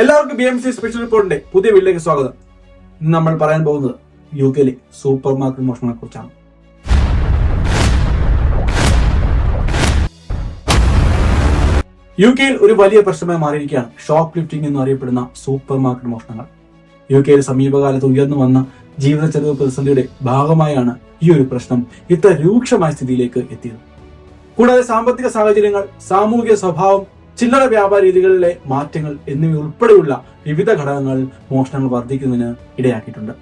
എല്ലാവർക്കും B M C special റിപ്പോർട്ടിന്റെ പുതിയ വീട്ടിലേക്ക് സ്വാഗതം. ഇന്ന് നമ്മൾ പറയാൻ പോകുന്നത് യു കെയിലെ സൂപ്പർ മാർക്കറ്റ് മോഷണങ്ങളെ കുറിച്ചാണ്. യു കെയിൽ ഒരു വലിയ പ്രശ്നമായി മാറിയിരിക്കുകയാണ്. ഷോപ്പ് ലിഫ്റ്റിംഗ് എന്ന് അറിയപ്പെടുന്ന സൂപ്പർ മാർക്കറ്റ് മോഷണങ്ങൾ. യു കെയിൽ സമീപകാലത്ത് ഉയർന്നു വന്ന ജീവിത ചെലവ് പ്രതിസന്ധിയുടെ ഭാഗമായാണ് ഈ ഒരു പ്രശ്നം ഇത്ര രൂക്ഷമായ സ്ഥിതിയിലേക്ക് എത്തിയത്. കൂടാതെ സാമ്പത്തിക സാഹചര്യങ്ങൾ സാമൂഹിക സ്വഭാവം ചില്ലറ വ്യാപാര രീതികളിലെ മാറ്റങ്ങൾ എന്നിവ ഉൾപ്പെടെയുള്ള വിവിധ ഘടകങ്ങൾ മോഷണങ്ങൾ വർദ്ധിക്കുന്നതിന് ഇടയാക്കിയിട്ടുണ്ട്.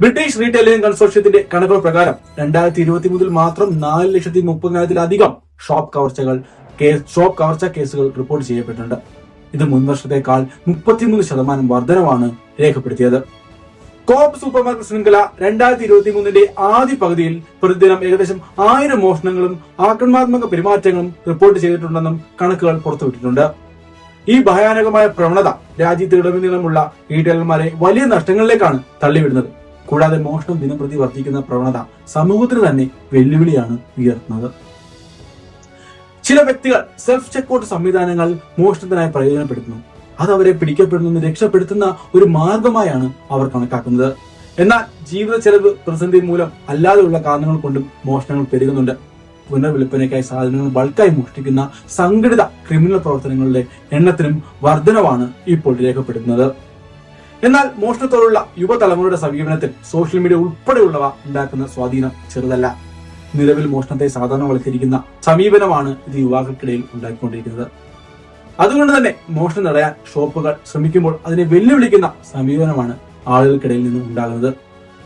ബ്രിട്ടീഷ് റീറ്റെയിലിംഗ് കൺസോർഷ്യത്തിന്റെ കണക്കുകൾ പ്രകാരം രണ്ടായിരത്തി ഇരുപത്തി മുതൽ മാത്രം നാല് ലക്ഷത്തി മുപ്പതിനായിരത്തിലധികം ഷോപ്പ് കവർച്ചകൾ ഷോപ്പ് കവർച്ച കേസുകൾ റിപ്പോർട്ട് ചെയ്യപ്പെട്ടിട്ടുണ്ട്. ഇത് മുൻവർഷത്തേക്കാൾ മുപ്പത്തിമൂന്ന് ശതമാനം വർധനവാണ് രേഖപ്പെടുത്തിയത്. കോപ്പ് സൂപ്പർ മാർക്കറ്റ് ശൃംഖല രണ്ടായിരത്തി ഇരുപത്തി മൂന്നിന്റെ ആദ്യ പകുതിയിൽ പ്രതിദിനം ഏകദേശം ആയിരം മോഷണങ്ങളും ആക്രമണാത്മക പെരുമാറ്റങ്ങളും റിപ്പോർട്ട് ചെയ്തിട്ടുണ്ടെന്നും കണക്കുകൾ പുറത്തുവിട്ടിട്ടുണ്ട്. ഈ ഭയാനകമായ പ്രവണത രാജ്യത്ത് ഇടവിനീളമുള്ള റീറ്റെയിലർമാരെ വലിയ നഷ്ടങ്ങളിലേക്കാണ് തള്ളിവിടുന്നത്. കൂടാതെ മോഷണം ദിനംപ്രതി വർദ്ധിക്കുന്ന പ്രവണത സമൂഹത്തിന് തന്നെ വെല്ലുവിളിയാണ് ഉയർത്തുന്നത്. ചില വ്യക്തികൾ സെൽഫ് ചെക്കൗട്ട് സംവിധാനങ്ങൾ മോഷണത്തിനായി പ്രയോജനപ്പെടുത്തുന്നു. അത് അവരെ പിടിക്കപ്പെടുന്ന രക്ഷപ്പെടുത്തുന്ന ഒരു മാർഗമായാണ് അവർ കണക്കാക്കുന്നത്. എന്നാൽ ജീവിത ചെലവ് പ്രതിസന്ധി മൂലം അല്ലാതെയുള്ള കാരണങ്ങൾ കൊണ്ടും മോഷണങ്ങൾ പെരുകുന്നുണ്ട്. പുനർവിൽപ്പനയ്ക്കായി സാധനങ്ങൾ ബൾക്കായി മോഷ്ടിക്കുന്ന സംഘടിത ക്രിമിനൽ പ്രവർത്തനങ്ങളുടെ എണ്ണത്തിനും വർധനവാണ് ഇപ്പോൾ രേഖപ്പെടുത്തുന്നത്. എന്നാൽ മോഷണത്തോടുള്ള യുവതലമുറയുടെ സമീപനത്തിൽ സോഷ്യൽ മീഡിയ ഉൾപ്പെടെയുള്ളവ ഉണ്ടാക്കുന്ന സ്വാധീനം ചെറുതല്ല. നിലവിൽ മോഷണത്തെ സാധാരണവൽക്കരിക്കുന്ന സമീപനമാണ് ഇത് യുവാക്കൾക്കിടയിൽ ഉണ്ടാക്കിക്കൊണ്ടിരിക്കുന്നത് അതുകൊണ്ട് തന്നെ മോഷണം തടയാൻ ഷോപ്പുകൾ ശ്രമിക്കുമ്പോൾ അതിനെ വെല്ലുവിളിക്കുന്ന സമീപനമാണ് ആളുകൾക്കിടയിൽ നിന്നും ഉണ്ടാകുന്നത്.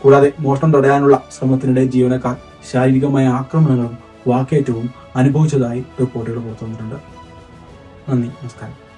കൂടാതെ മോഷണം തടയാനുള്ള ശ്രമത്തിനിടെ ജീവനക്കാർ ശാരീരികമായ ആക്രമണങ്ങളും വാക്കേറ്റവും അനുഭവിച്ചതായി റിപ്പോർട്ടുകൾ പുറത്തുവന്നിട്ടുണ്ട്. നന്ദി നമസ്കാരം.